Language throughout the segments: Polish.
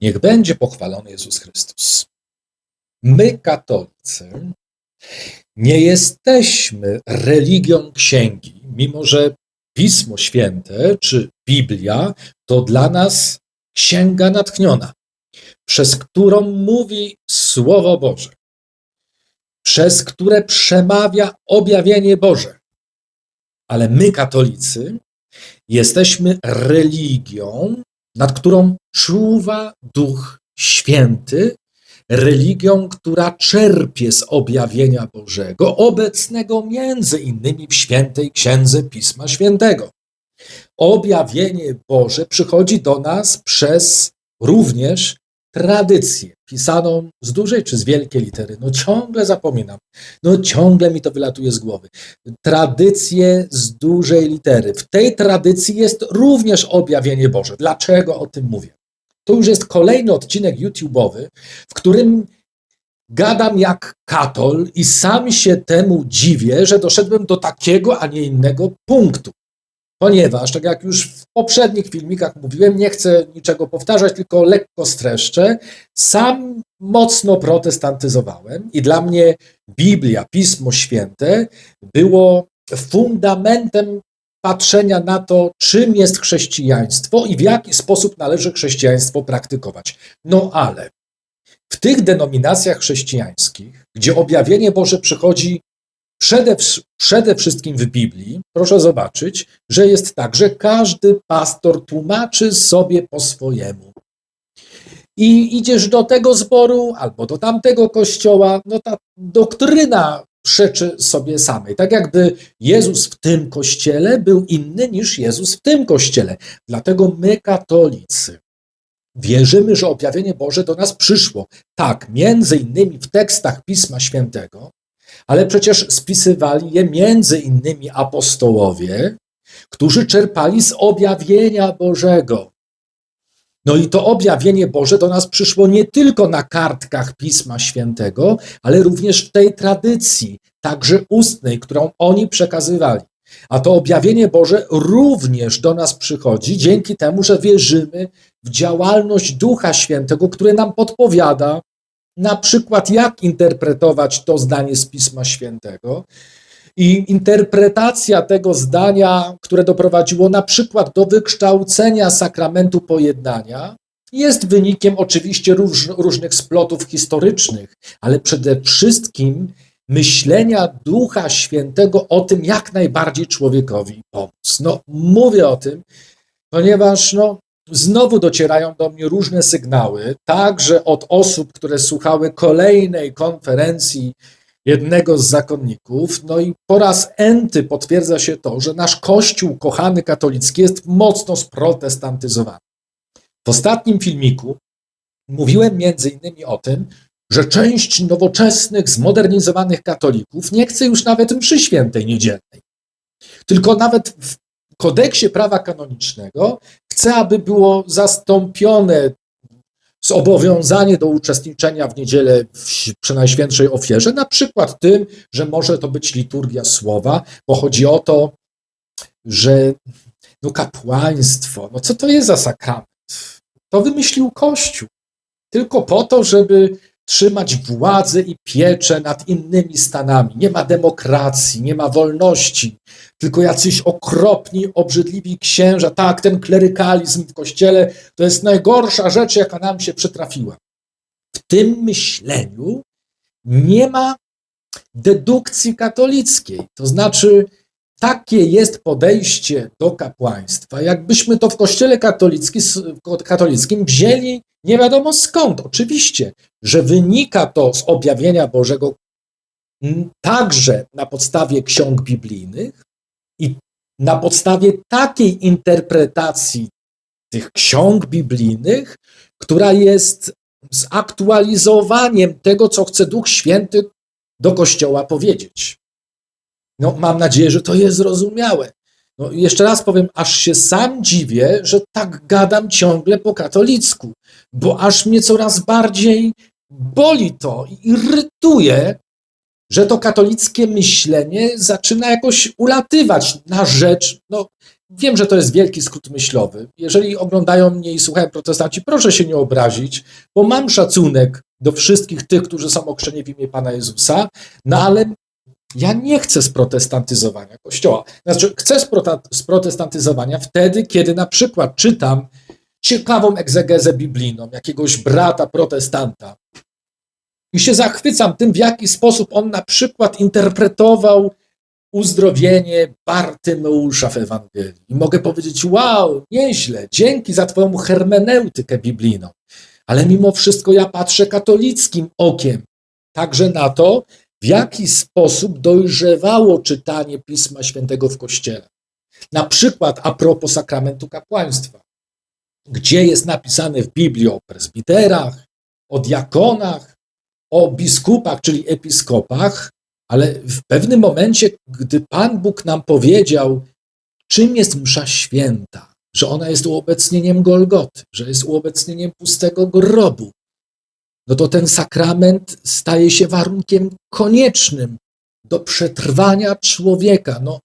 Niech będzie pochwalony Jezus Chrystus. My, katolicy, nie jesteśmy religią księgi, mimo że Pismo Święte czy Biblia to dla nas księga natchniona, przez którą mówi Słowo Boże, przez które przemawia objawienie Boże. Ale my, katolicy, jesteśmy religią, nad którą czuwa Duch Święty, religią, która czerpie z objawienia Bożego, obecnego między innymi w świętej księdze Pisma Świętego. Objawienie Boże przychodzi do nas przez również tradycję pisaną z dużej czy z wielkiej litery. No ciągle zapominam. No ciągle mi to wylatuje z głowy. Tradycję z dużej litery. W tej tradycji jest również objawienie Boże. Dlaczego o tym mówię? To już jest kolejny odcinek YouTube'owy, w którym gadam jak katol i sam się temu dziwię, że doszedłem do takiego, a nie innego punktu. Ponieważ, tak jak już w poprzednich filmikach mówiłem, nie chcę niczego powtarzać, tylko lekko streszczę, sam mocno protestantyzowałem i dla mnie Biblia, Pismo Święte było fundamentem patrzenia na to, czym jest chrześcijaństwo i w jaki sposób należy chrześcijaństwo praktykować. No ale w tych denominacjach chrześcijańskich, gdzie objawienie Boże przychodzi przede, przede wszystkim w Biblii, proszę zobaczyć, że jest tak, że każdy pastor tłumaczy sobie po swojemu. I idziesz do tego zboru albo do tamtego kościoła, no ta doktryna przeczy sobie samej. Tak jakby Jezus w tym kościele był inny niż Jezus w tym kościele. Dlatego my, katolicy, wierzymy, że objawienie Boże do nas przyszło. Tak, między innymi w tekstach Pisma Świętego, ale przecież spisywali je między innymi apostołowie, którzy czerpali z objawienia Bożego. No i to objawienie Boże do nas przyszło nie tylko na kartkach Pisma Świętego, ale również w tej tradycji, także ustnej, którą oni przekazywali. A to objawienie Boże również do nas przychodzi dzięki temu, że wierzymy w działalność Ducha Świętego, który nam podpowiada, na przykład jak interpretować to zdanie z Pisma Świętego. I interpretacja tego zdania, które doprowadziło na przykład do wykształcenia sakramentu pojednania, jest wynikiem oczywiście róż, różnych splotów historycznych, ale przede wszystkim myślenia Ducha Świętego o tym, jak najbardziej człowiekowi pomóc. No, mówię o tym, ponieważ no, znowu docierają do mnie różne sygnały, także od osób, które słuchały kolejnej konferencji jednego z zakonników. No i po raz enty potwierdza się to, że nasz Kościół kochany katolicki jest mocno sprotestantyzowany. W ostatnim filmiku mówiłem między innymi o tym, że część nowoczesnych, zmodernizowanych katolików nie chce już nawet mszy świętej niedzielnej. Tylko nawet w kodeksie prawa kanonicznego chce, aby było zastąpione zobowiązanie do uczestniczenia w niedzielę w Przenajświętszej Ofierze, na przykład tym, że może to być liturgia słowa, bo chodzi o to, że no kapłaństwo, no co to jest za sakrament? To wymyślił Kościół. Tylko po to, żeby trzymać władzę i pieczę nad innymi stanami. Nie ma demokracji, nie ma wolności, tylko jacyś okropni, obrzydliwi księża. Tak, ten klerykalizm w kościele to jest najgorsza rzecz, jaka nam się przytrafiła. W tym myśleniu nie ma dedukcji katolickiej. To znaczy, takie jest podejście do kapłaństwa, jakbyśmy to w kościele katolickim wzięli nie wiadomo skąd. Oczywiście, że wynika to z objawienia Bożego także na podstawie ksiąg biblijnych i na podstawie takiej interpretacji tych ksiąg biblijnych, która jest zaktualizowaniem tego, co chce Duch Święty do Kościoła powiedzieć. No, mam nadzieję, że to jest zrozumiałe. No, jeszcze raz powiem, aż się sam dziwię, że tak gadam ciągle po katolicku, bo aż mnie coraz bardziej boli to i irytuje, że to katolickie myślenie zaczyna jakoś ulatywać na rzecz no, wiem, że to jest wielki skrót myślowy. Jeżeli oglądają mnie i słuchają protestanci, proszę się nie obrazić, bo mam szacunek do wszystkich tych, którzy są okrzeni w imię Pana Jezusa, no ale ja nie chcę sprotestantyzowania Kościoła. Znaczy, chcę sprotestantyzowania wtedy, kiedy na przykład czytam ciekawą egzegezę biblijną jakiegoś brata protestanta i się zachwycam tym, w jaki sposób on na przykład interpretował uzdrowienie Bartymeusza w Ewangelii. I mogę powiedzieć, wow, nieźle, dzięki za twoją hermeneutykę biblijną. Ale mimo wszystko ja patrzę katolickim okiem także na to, w jaki sposób dojrzewało czytanie Pisma Świętego w Kościele. Na przykład a propos sakramentu kapłaństwa, gdzie jest napisane w Biblii o presbiterach, o diakonach, o biskupach, czyli episkopach, ale w pewnym momencie, gdy Pan Bóg nam powiedział, czym jest msza święta, że ona jest uobecnieniem Golgoty, że jest uobecnieniem pustego grobu, no to ten sakrament staje się warunkiem koniecznym do przetrwania człowieka. No,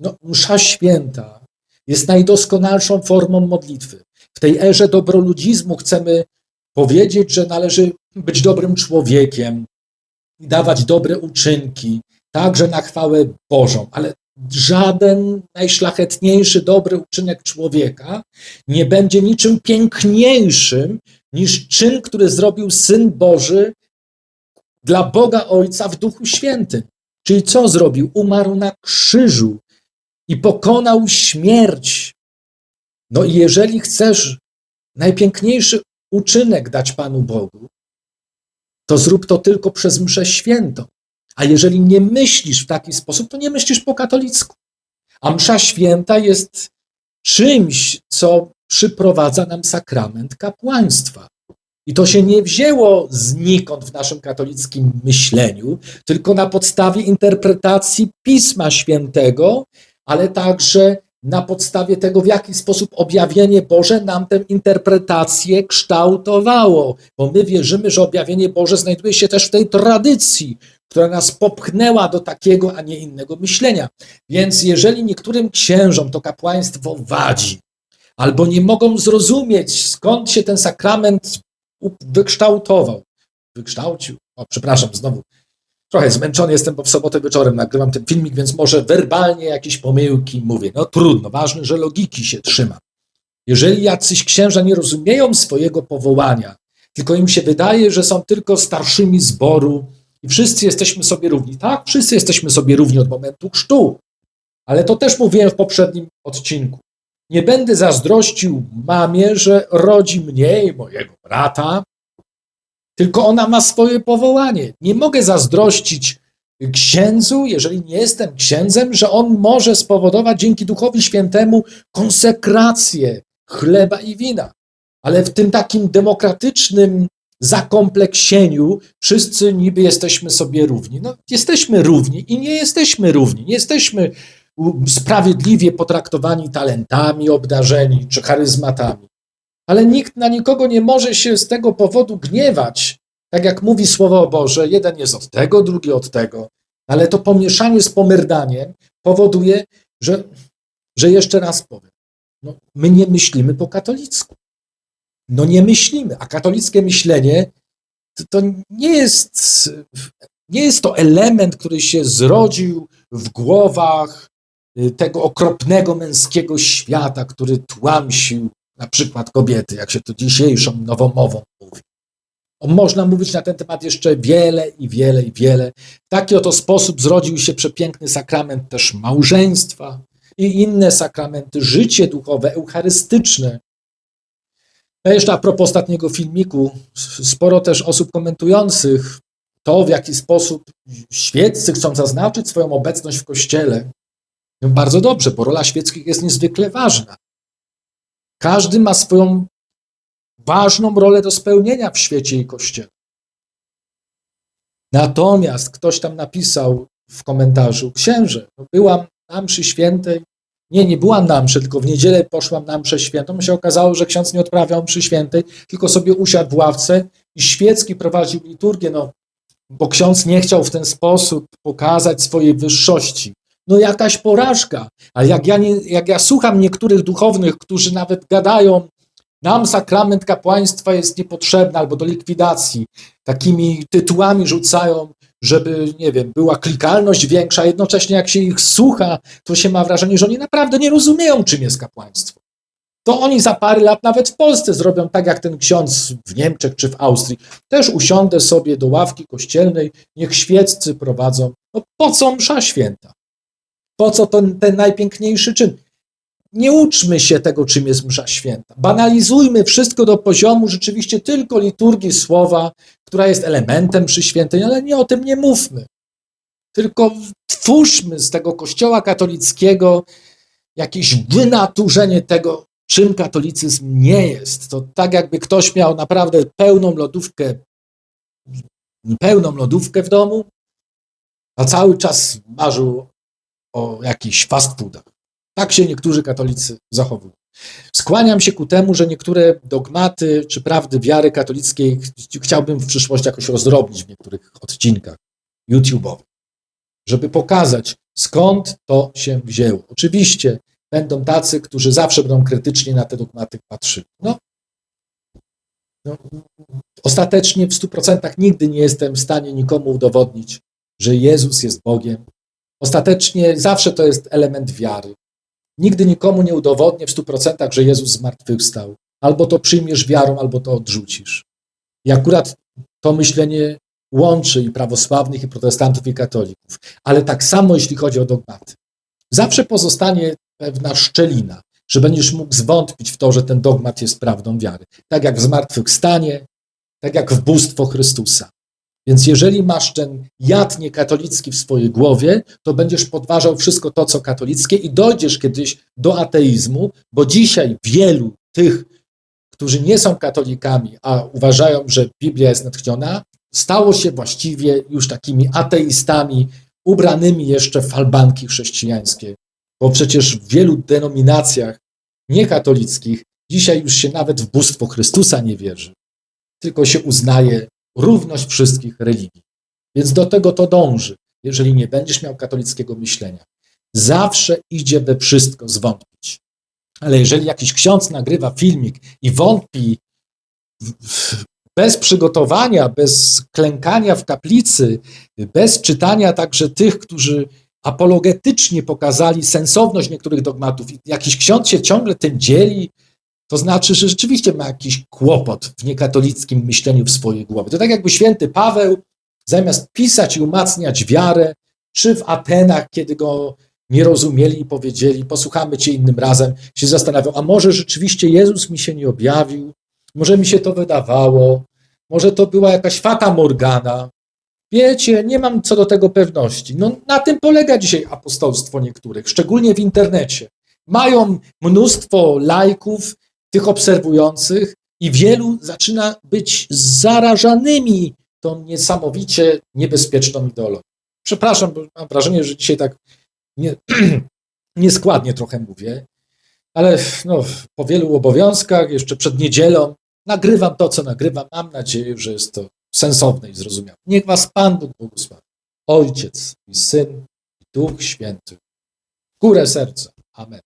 no, msza święta jest najdoskonalszą formą modlitwy. W tej erze dobroludzizmu chcemy powiedzieć, że należy być dobrym człowiekiem i dawać dobre uczynki, także na chwałę Bożą, ale żaden najszlachetniejszy, dobry uczynek człowieka nie będzie niczym piękniejszym niż czyn, który zrobił Syn Boży dla Boga Ojca w Duchu Świętym. Czyli co zrobił? Umarł na krzyżu i pokonał śmierć. No i jeżeli chcesz najpiękniejszy uczynek dać Panu Bogu, to zrób to tylko przez mszę świętą. A jeżeli nie myślisz w taki sposób, to nie myślisz po katolicku. A msza święta jest czymś, co przyprowadza nam sakrament kapłaństwa. I to się nie wzięło znikąd w naszym katolickim myśleniu, tylko na podstawie interpretacji Pisma Świętego, ale także na podstawie tego, w jaki sposób objawienie Boże nam tę interpretację kształtowało, bo my wierzymy, że objawienie Boże znajduje się też w tej tradycji, która nas popchnęła do takiego, a nie innego myślenia. Więc jeżeli niektórym księżom to kapłaństwo wadzi, albo nie mogą zrozumieć, skąd się ten sakrament wykształtował, wykształcił, o przepraszam, znowu Trochę zmęczony jestem, bo w sobotę wieczorem nagrywam ten filmik, więc może werbalnie jakieś pomyłki mówię. No trudno, ważne, że logiki się trzyma. Jeżeli jacyś księża nie rozumieją swojego powołania, tylko im się wydaje, że są tylko starszymi zboru i wszyscy jesteśmy sobie równi. Tak, wszyscy jesteśmy sobie równi od momentu chrztu. Ale to też mówiłem w poprzednim odcinku. Nie będę zazdrościł mamie, że rodzi mnie i mojego brata, tylko ona ma swoje powołanie. Nie mogę zazdrościć księdzu, jeżeli nie jestem księdzem, że on może spowodować dzięki Duchowi Świętemu konsekrację chleba i wina. Ale w tym takim demokratycznym zakompleksieniu wszyscy niby jesteśmy sobie równi. No, jesteśmy równi i nie jesteśmy równi. Nie jesteśmy sprawiedliwie potraktowani talentami, obdarzeni czy charyzmatami ale nikt na nikogo nie może się z tego powodu gniewać. Tak jak mówi Słowo Boże, jeden jest od tego, drugi od tego, ale to pomieszanie z pomyrdaniem powoduje, że, że jeszcze raz powiem, no, my nie myślimy po katolicku. No nie myślimy, a katolickie myślenie to, to nie jest, nie jest to element, który się zrodził w głowach tego okropnego męskiego świata, który tłamsił na przykład kobiety, jak się to dzisiejszą nowomową mówi. Można mówić na ten temat jeszcze wiele i wiele i wiele. W taki oto sposób zrodził się przepiękny sakrament też małżeństwa i inne sakramenty, życie duchowe, eucharystyczne. A jeszcze a propos ostatniego filmiku, sporo też osób komentujących to, w jaki sposób świeccy chcą zaznaczyć swoją obecność w Kościele. Bardzo dobrze, bo rola świeckich jest niezwykle ważna. Każdy ma swoją ważną rolę do spełnienia w świecie i kościele. Natomiast ktoś tam napisał w komentarzu, księże, no byłam na mszy świętej, nie, nie byłam na mszy, tylko w niedzielę poszłam na mszę świętą. Się okazało, że ksiądz nie odprawiał mszy świętej, tylko sobie usiadł w ławce i świecki prowadził liturgię, no, bo ksiądz nie chciał w ten sposób pokazać swojej wyższości. No jakaś porażka. Ale jak ja, nie, jak ja słucham niektórych duchownych, którzy nawet gadają, nam sakrament kapłaństwa jest niepotrzebny albo do likwidacji, takimi tytułami rzucają, żeby, nie wiem, była klikalność większa, jednocześnie jak się ich słucha, to się ma wrażenie, że oni naprawdę nie rozumieją, czym jest kapłaństwo. To oni za parę lat nawet w Polsce zrobią tak, jak ten ksiądz w Niemczech czy w Austrii. Też usiądę sobie do ławki kościelnej, niech świeccy prowadzą. No po co msza święta? Po co ten, ten najpiękniejszy czyn? Nie uczmy się tego, czym jest msza święta. Banalizujmy wszystko do poziomu rzeczywiście tylko liturgii słowa, która jest elementem mszy świętej, ale nie o tym nie mówmy. Tylko twórzmy z tego kościoła katolickiego jakieś wynaturzenie tego, czym katolicyzm nie jest. To tak jakby ktoś miał naprawdę pełną lodówkę, pełną lodówkę w domu, a cały czas marzył o jakichś fast foodach. Tak się niektórzy katolicy zachowują. Skłaniam się ku temu, że niektóre dogmaty czy prawdy wiary katolickiej chciałbym w przyszłości jakoś rozdrobnić w niektórych odcinkach YouTube'owych, żeby pokazać, skąd to się wzięło. Oczywiście będą tacy, którzy zawsze będą krytycznie na te dogmaty patrzyli. No, no, ostatecznie w 100% nigdy nie jestem w stanie nikomu udowodnić, że Jezus jest Bogiem. Ostatecznie zawsze to jest element wiary. Nigdy nikomu nie udowodnię w 100%, że Jezus zmartwychwstał. Albo to przyjmiesz wiarą, albo to odrzucisz. I akurat to myślenie łączy i prawosławnych, i protestantów, i katolików. Ale tak samo, jeśli chodzi o dogmaty. Zawsze pozostanie pewna szczelina, że będziesz mógł zwątpić w to, że ten dogmat jest prawdą wiary. Tak jak w zmartwychwstanie, tak jak w bóstwo Chrystusa. Więc jeżeli masz ten jad niekatolicki w swojej głowie, to będziesz podważał wszystko to, co katolickie i dojdziesz kiedyś do ateizmu, bo dzisiaj wielu tych, którzy nie są katolikami, a uważają, że Biblia jest natchniona, stało się właściwie już takimi ateistami, ubranymi jeszcze w falbanki chrześcijańskie. Bo przecież w wielu denominacjach niekatolickich dzisiaj już się nawet w bóstwo Chrystusa nie wierzy, tylko się uznaje równość wszystkich religii. Więc do tego to dąży, jeżeli nie będziesz miał katolickiego myślenia. Zawsze idzie we wszystko zwątpić. Ale jeżeli jakiś ksiądz nagrywa filmik i wątpi bez przygotowania, bez klękania w kaplicy, bez czytania także tych, którzy apologetycznie pokazali sensowność niektórych dogmatów jakiś ksiądz się ciągle tym dzieli, to znaczy, że rzeczywiście ma jakiś kłopot w niekatolickim myśleniu w swojej głowie. To tak jakby święty Paweł, zamiast pisać i umacniać wiarę, czy w Atenach, kiedy go nie rozumieli i powiedzieli, posłuchamy cię innym razem, się zastanawiał, a może rzeczywiście Jezus mi się nie objawił, może mi się to wydawało, może to była jakaś fata morgana. Wiecie, nie mam co do tego pewności. No, na tym polega dzisiaj apostolstwo niektórych, szczególnie w internecie. Mają mnóstwo lajków, tych obserwujących i wielu zaczyna być zarażanymi tą niesamowicie niebezpieczną ideologią. Przepraszam, bo mam wrażenie, że dzisiaj tak nie, nieskładnie trochę mówię, ale no, po wielu obowiązkach, jeszcze przed niedzielą, nagrywam to, co nagrywam. Mam nadzieję, że jest to sensowne i zrozumiałe. Niech Was Pan Bóg błogosławi. Ojciec i Syn i Duch Święty. Górę serca. Amen.